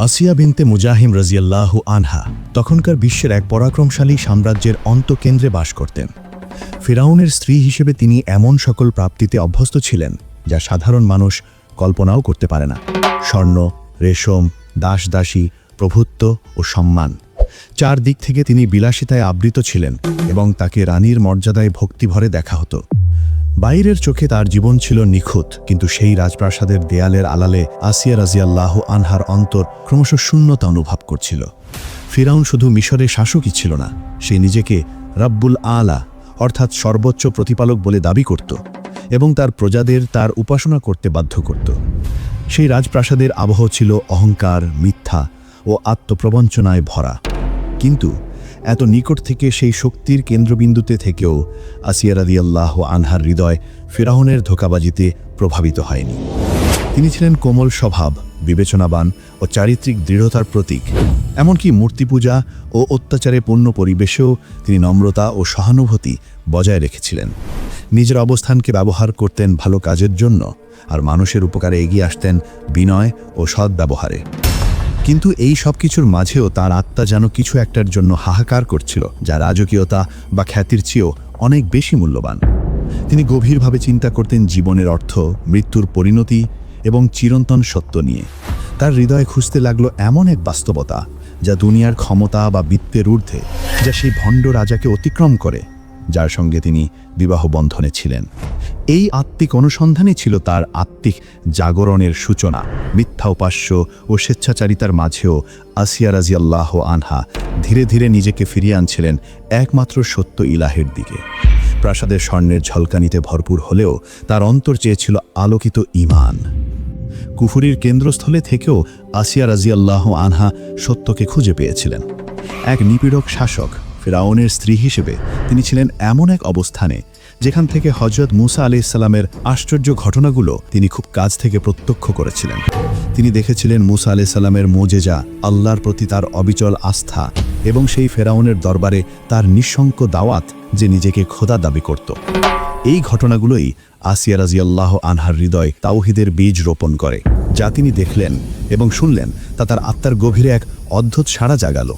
আসিয়া বিনতে মুজাহিম রাজিয়াল্লাহু আনহা তখনকার বিশ্বের এক পরাক্রমশালী সাম্রাজ্যের অন্তকেন্দ্রে বাস করতেন। ফেরাউনের স্ত্রী হিসেবে তিনি এমন সকল প্রাপ্তিতে অভ্যস্ত ছিলেন, যা সাধারণ মানুষ কল্পনাও করতে পারে না। স্বর্ণ, রেশম দাস দাসী প্রভুত্ব ও সম্মান। চার দিক থেকে তিনি বিলাসিতায় আবৃত ছিলেন এবং তাকে রানীর মর্যাদায় ভক্তিভরে দেখা হতো। বাইরের চোখে তার জীবন ছিল নিখুঁত, কিন্তু সেই রাজপ্রাসাদের দেয়ালের আলালে আসিয়া রাজিয়াল্লাহ আনহার অন্তর ক্রমশ শূন্যতা অনুভব করছিল। ফিরাউন শুধু মিশরে শাসকই ছিল না, সে নিজেকে রাব্বুল আলা, অর্থাৎ সর্বোচ্চ প্রতিপালক বলে দাবি করত এবং তার প্রজাদের তার উপাসনা করতে বাধ্য করত। সেই রাজপ্রাসাদের আবহ ছিল অহংকার, মিথ্যা ও আত্মপ্রবঞ্চনায় ভরা। কিন্তু এত নিকট থেকে সেই শক্তির কেন্দ্রবিন্দুতে থেকেও আসিয়া রাদিয়াল্লাহ আনহার হৃদয় ফেরাউনের ধোকাবাজিতে প্রভাবিত হয়নি। তিনি ছিলেন কোমল স্বভাব, বিবেচনাবান ও চারিত্রিক দৃঢ়তার প্রতীক। এমনকি মূর্তি পূজা ও অত্যাচারে পূর্ণ পরিবেশেও তিনি নম্রতা ও সহানুভূতি বজায় রেখেছিলেন। নিজের অবস্থানকে ব্যবহার করতেন ভালো কাজের জন্য আর মানুষের উপকারে এগিয়ে আসতেন বিনয় ও সৎ ব্যবহারে কিন্তু এই সব কিছুর মাঝেও তার আত্মা যেন কিছু একটার জন্য হাহাকার করছিল, যা রাজকীয়তা বা খ্যাতির চেয়েও অনেক বেশি মূল্যবান। তিনি গভীরভাবে চিন্তা করতেন জীবনের অর্থ, মৃত্যুর পরিণতি এবং চিরন্তন সত্য নিয়ে। তার হৃদয়ে খুঁজতে লাগল এমন এক বাস্তবতা, যা দুনিয়ার ক্ষমতা বা বৃত্তের ঊর্ধ্বে, যা সেই ভণ্ড রাজাকে অতিক্রম করে, যার সঙ্গে তিনি বিবাহ বন্ধনে ছিলেন। এই আত্মিক অনুসন্ধানই ছিল তার আত্মিক জাগরণের সূচনা, মিথ্যা উপাস্য ও স্বেচ্ছাচারিতার মাঝেও আসিয়া রাজিয়াল্লাহ আনহা ধীরে ধীরে নিজেকে ফিরিয়ে আনছিলেন একমাত্র সত্য ইলাহের দিকে। প্রাসাদের স্বর্ণের ঝলকানিতে ভরপুর হলেও তার অন্তর চেয়েছিল আলোকিত ইমান কুফুরির কেন্দ্রস্থলে থেকেও আসিয়া রাজিয়াল্লাহ আনহা সত্যকে খুঁজে পেয়েছিলেন। এক নিপীড়ক শাসক, ফেরাউনের স্ত্রী হিসেবে তিনি ছিলেন এমন এক অবস্থানে যেখান থেকে হজরত মুসা আলি ইসলামের আশ্চর্য ঘটনাগুলো তিনি খুব কাছ থেকে প্রত্যক্ষ করেছিলেন। তিনি দেখেছিলেন মুসা আলি সাল্লামের মোজেজা আল্লাহর প্রতি তার অবিচল আস্থা এবং সেই ফেরাউনের দরবারে তার নিঃশঙ্ক দাওয়াত যে নিজেকে খোদা দাবি করত। এই ঘটনাগুলোই আসিয়া রাজিয়াল্লাহ আনহার হৃদয় তাওহিদের বীজ রোপণ করে, যা তিনি দেখলেন এবং শুনলেন তা তার আত্মার গভীরে এক অদ্ভুত সাড়া জাগালো।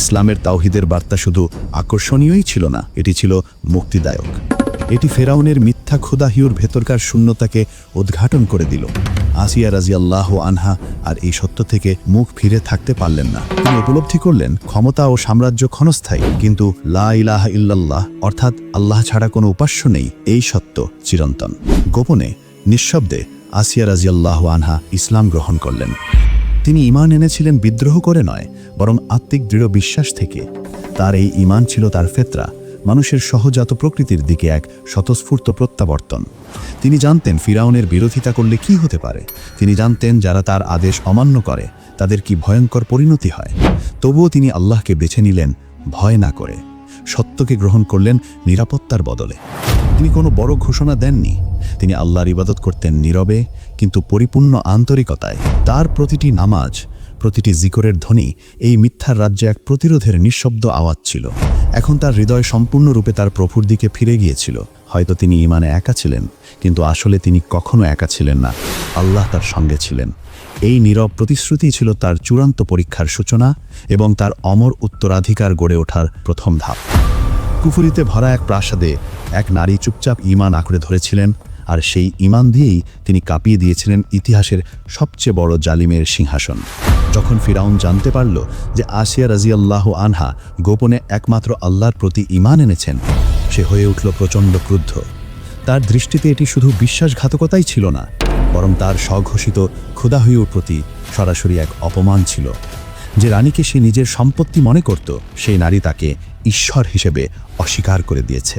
ইসলামের তাওহিদের বার্তা শুধু আকর্ষণীয়ই ছিল না, এটি ছিল মুক্তিদায়ক। এটি ফেরাউনের মিথ্যা ক্ষুদাহিউর ভেতরকার শূন্যতাকে উদ্ঘাটন করে দিল। আসিয়া রাজিয়াল্লাহ আনহা আর এই সত্য থেকে মুখ ফিরে থাকতে পারলেন না। তিনি উপলব্ধি করলেন, ক্ষমতা ও সাম্রাজ্য ক্ষণস্থায়ী, কিন্তু লা ইলাহা ইল্লাল্লাহ, অর্থাৎ আল্লাহ ছাড়া কোনো উপাস্য নেই, এই সত্য চিরন্তন। গোপনে, নিঃশব্দে আসিয়া রাজিয়াল্লাহ আনহা ইসলাম গ্রহণ করলেন। তিনি ইমান এনেছিলেন বিদ্রোহ করে নয়, বরং আত্মিক দৃঢ় বিশ্বাস থেকে। তার এই ইমান ছিল তার ফেতরা। মানুষের সহজাত প্রকৃতির দিকে এক স্বতঃস্ফূর্ত প্রত্যাবর্তন। তিনি জানতেন ফিরাউনের বিরোধিতা করলে কি হতে পারে। তিনি জানতেন যারা তার আদেশ অমান্য করে, তাদের কি ভয়ঙ্কর পরিণতি হয়। তবুও তিনি আল্লাহকে বেছে নিলেন, ভয় না করে। সত্যকে গ্রহণ করলেন নিরাপত্তার বদলে। তিনি কোনো বড় ঘোষণা দেননি। তিনি আল্লাহর ইবাদত করতেন নীরবে, কিন্তু পরিপূর্ণ আন্তরিকতায়। তার প্রতিটি নামাজ প্রতিটি জিকরের ধ্বনি এই মিথ্যার রাজ্যে এক প্রতিরোধের নিঃশব্দ আওয়াজ ছিল। এখন তার হৃদয় সম্পূর্ণরূপে তার প্রভুর দিকে ফিরে গিয়েছিল। হয়তো তিনি ইমানে একা ছিলেন, কিন্তু আসলে তিনি কখনো একা ছিলেন না। আল্লাহ তার সঙ্গে ছিলেন। এই নীরব প্রতিশ্রুতি ছিল তার চূড়ান্ত পরীক্ষার সূচনা এবং তার অমর উত্তরাধিকার গড়ে ওঠার প্রথম ধাপ। কুফুরিতে ভরা এক প্রাসাদে এক নারী চুপচাপ ইমান আঁকড়ে ধরেছিলেন আর সেই ইমান দিয়েই তিনি কাঁপিয়ে দিয়েছিলেন ইতিহাসের সবচেয়ে বড় জালিমের সিংহাসন। যখন ফিরাউন জানতে পারল যে আসিয়া রাজিয়াল্লাহ আনহা গোপনে একমাত্র আল্লাহর প্রতি ইমান এনেছেন, সে হয়ে উঠল প্রচণ্ড ক্রুদ্ধ। তার দৃষ্টিতে এটি শুধু বিশ্বাসঘাতকতাই ছিল না, বরং তার স্বঘোষিত ক্ষুদাহয়ুর প্রতি সরাসরি এক অপমান ছিল। যে রানীকে সে নিজের সম্পত্তি মনে করত, সেই নারী তাকে ঈশ্বর হিসেবে অস্বীকার করে দিয়েছে।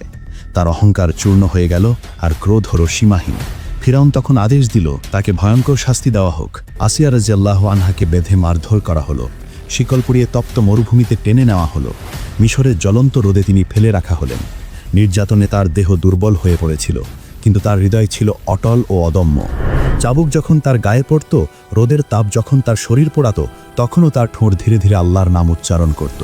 তার অহংকার চূর্ণ হয়ে গেল আর ক্রোধ হল সীমাহীন। ফিরাউন তখন আদেশ দিল, তাকে ভয়ঙ্কর শাস্তি দেওয়া হোক। আসিয়া রাজিয়াল্লাহ আনহাকে বেঁধে মারধর করা হলো। শিকল পুড়িয়ে তপ্ত মরুভূমিতে টেনে নেওয়া হলো। মিশরের জ্বলন্ত রোদে তিনি ফেলে রাখা হলেন। নির্যাতনে তার দেহ দুর্বল হয়ে পড়েছিল, কিন্তু তার হৃদয় ছিল অটল ও অদম্য। চাবুক যখন তার গায়ে পড়ত, রোদের তাপ যখন তার শরীর পোড়াত, তখনও তার ঠোঁট ধীরে ধীরে আল্লাহর নাম উচ্চারণ করত।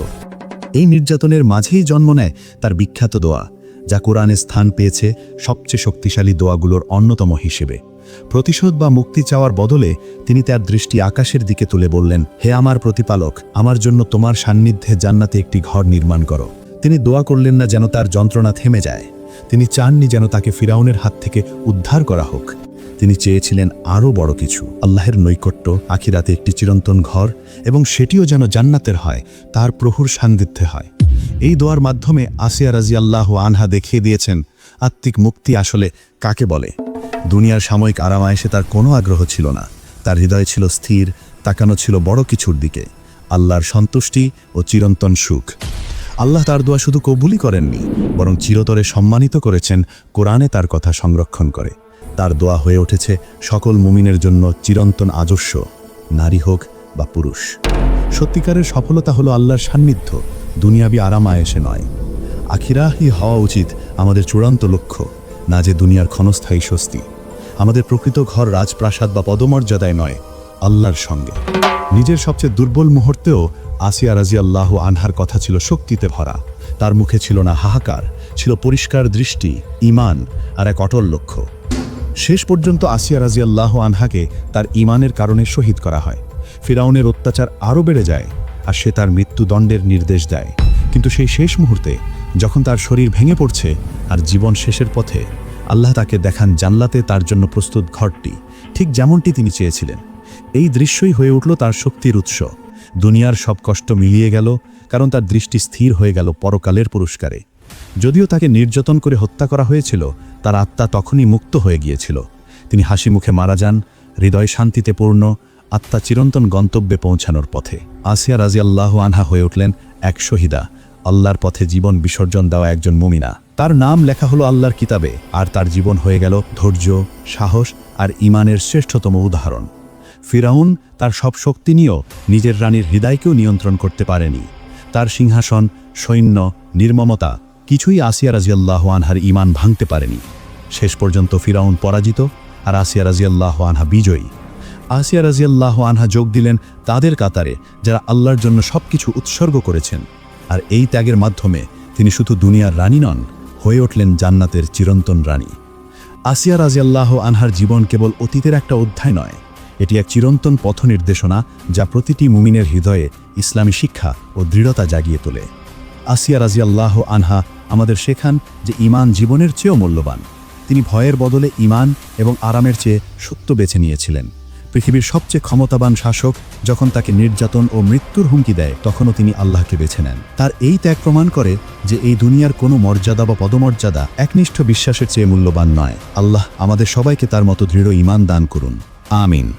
এই নির্যাতনের মাঝেই জন্ম নেয় তার বিখ্যাত দোয়া যা কোরআনে স্থান পেয়েছে সবচেয়ে শক্তিশালী দোয়াগুলোর অন্যতম হিসেবে। প্রতিশোধ বা মুক্তি চাওয়ার বদলে তিনি তার দৃষ্টি আকাশের দিকে তুলে বললেন, হে আমার প্রতিপালক, আমার জন্য তোমার সান্নিধ্যে জান্নাতে একটি ঘর নির্মাণ করো। তিনি দোয়া করলেন না যেন তার যন্ত্রণা থেমে যায়। তিনি চাননি যেন তাকে ফিরাউনের হাত থেকে উদ্ধার করা হোক। তিনি চেয়েছিলেন আরও বড় কিছু। আল্লাহের নৈকট্য আখিরাতে একটি চিরন্তন ঘর এবং সেটিও যেন জান্নাতের হয়, তার প্রহুর সান্নিধ্যে হয়। এই দোয়ার মাধ্যমে আসিয়া রাজি আল্লাহ আনহা দেখিয়ে দিয়েছেন, আত্মিক মুক্তি আসলে কাকে বলে? দুনিয়ার সাময়িক আরামায়েশে তার কোনো আগ্রহ ছিল না। তার হৃদয় ছিল স্থির, তাকানো ছিল বড় কিছুর দিকে। আল্লাহর সন্তুষ্টি ও চিরন্তন সুখ। আল্লাহ তার দোয়া শুধু কবুলই করেননি, বরং চিরতরে সম্মানিত করেছেন, কোরআনে তার কথা সংরক্ষণ করে। তার দোয়া হয়ে উঠেছে সকল মুমিনের জন্য চিরন্তন আদর্শ, নারী হোক বা পুরুষ। সত্যিকারের সফলতা হলো আল্লাহর সান্নিধ্য। দুনিয়াবি আরামায়েশে নয়। আখিরাহি হওয়া উচিত আমাদের চূড়ান্ত লক্ষ্য, না যে দুনিয়ার ক্ষণস্থায়ী স্বস্তি। আমাদের প্রকৃত ঘর রাজপ্রাসাদ বা পদমর্যাদায় নয়, আল্লাহর সঙ্গে। নিজের সবচেয়ে দুর্বল মুহূর্তেও আসিয়া রাজি আল্লাহ আনহার কথা ছিল শক্তিতে ভরা। তার মুখে ছিল না হাহাকার, ছিল পরিষ্কার দৃষ্টি ইমান আর এক অটল লক্ষ্য। শেষ পর্যন্ত আসিয়া রাজি আল্লাহ আনহাকে তার ইমানের কারণে শহীদ করা হয়। ফিরাউনের অত্যাচার আরও বেড়ে যায় আর সে তার মৃত্যুদণ্ডের নির্দেশ দেয়। কিন্তু সেই শেষ মুহূর্তে যখন তার শরীর ভেঙে পড়ছে আর জীবন শেষের পথে আল্লাহ তাকে দেখান জানলাতে তার জন্য প্রস্তুত ঘরটি, ঠিক যেমনটি তিনি চেয়েছিলেন। এই দৃশ্যই হয়ে উঠল তার শক্তির উৎস। দুনিয়ার সব কষ্ট মিলিয়ে গেল, কারণ তার দৃষ্টি স্থির হয়ে গেল পরকালের পুরস্কারে। যদিও তাকে নির্যাতন করে হত্যা করা হয়েছিল, তার আত্মা তখনই মুক্ত হয়ে গিয়েছিল। তিনি হাসি মুখে মারা যান, হৃদয় শান্তিতে পূর্ণ আত্মা চিরন্তন গন্তব্যে পৌঁছানোর পথে। আসিয়া রাজি আল্লাহ আনহা হয়ে উঠলেন এক শহীদা। আল্লাহর পথে জীবন বিসর্জন দেওয়া একজন মুমিনা। তার নাম লেখা হলো আল্লাহর কিতাবে, আর তার জীবন হয়ে গেল ধৈর্য, সাহস আর ইমানের শ্রেষ্ঠতম উদাহরণ। ফিরাউন তার সব শক্তি নিয়েও নিজের রানীর হৃদয়কেও নিয়ন্ত্রণ করতে পারেনি। তার সিংহাসন, সৈন্য, নির্মমতা কিছুই আসিয়া রাজিয়াল্লাহ আনহার ইমান ভাঙতে পারেনি। শেষ পর্যন্ত ফিরাউন পরাজিত আর আসিয়া রাজিয়াল্লাহ আনহা বিজয়ী। আসিয়া রাজিয়াল্লাহ আনহা যোগ দিলেন তাদের কাতারে, যারা আল্লাহর জন্য সবকিছু উৎসর্গ করেছেন। আর এই ত্যাগের মাধ্যমে তিনি শুধু দুনিয়ার রানী নন, হয়ে উঠলেন জান্নাতের চিরন্তন রানী। আসিয়া রাজিয়াল্লাহ আনহার জীবন কেবল অতীতের একটা অধ্যায় নয়, এটি এক চিরন্তন পথ নির্দেশনা যা প্রতিটি মুমিনের হৃদয়ে ইসলামী শিক্ষা ও দৃঢ়তা জাগিয়ে তোলে। আসিয়া রাজিয়াল্লাহ আনহা আমাদের শেখান যে ইমান জীবনের চেয়েও মূল্যবান। তিনি ভয়ের বদলে ইমান এবং আরামের চেয়ে সত্য বেছে নিয়েছিলেন। পৃথিবীর সবচেয়ে ক্ষমতাবান শাসক যখন তাকে নির্যাতন ও মৃত্যুর হুমকি দেয়, তখনও তিনি আল্লাহকে বেছে নেন। তার এই ত্যাগ প্রমাণ করে যে এই দুনিয়ার কোনো মর্যাদা বা পদমর্যাদা একনিষ্ঠ বিশ্বাসের চেয়ে মূল্যবান নয়। আল্লাহ আমাদের সবাইকে তার মতো দৃঢ় ইমান দান করুন। আমিন।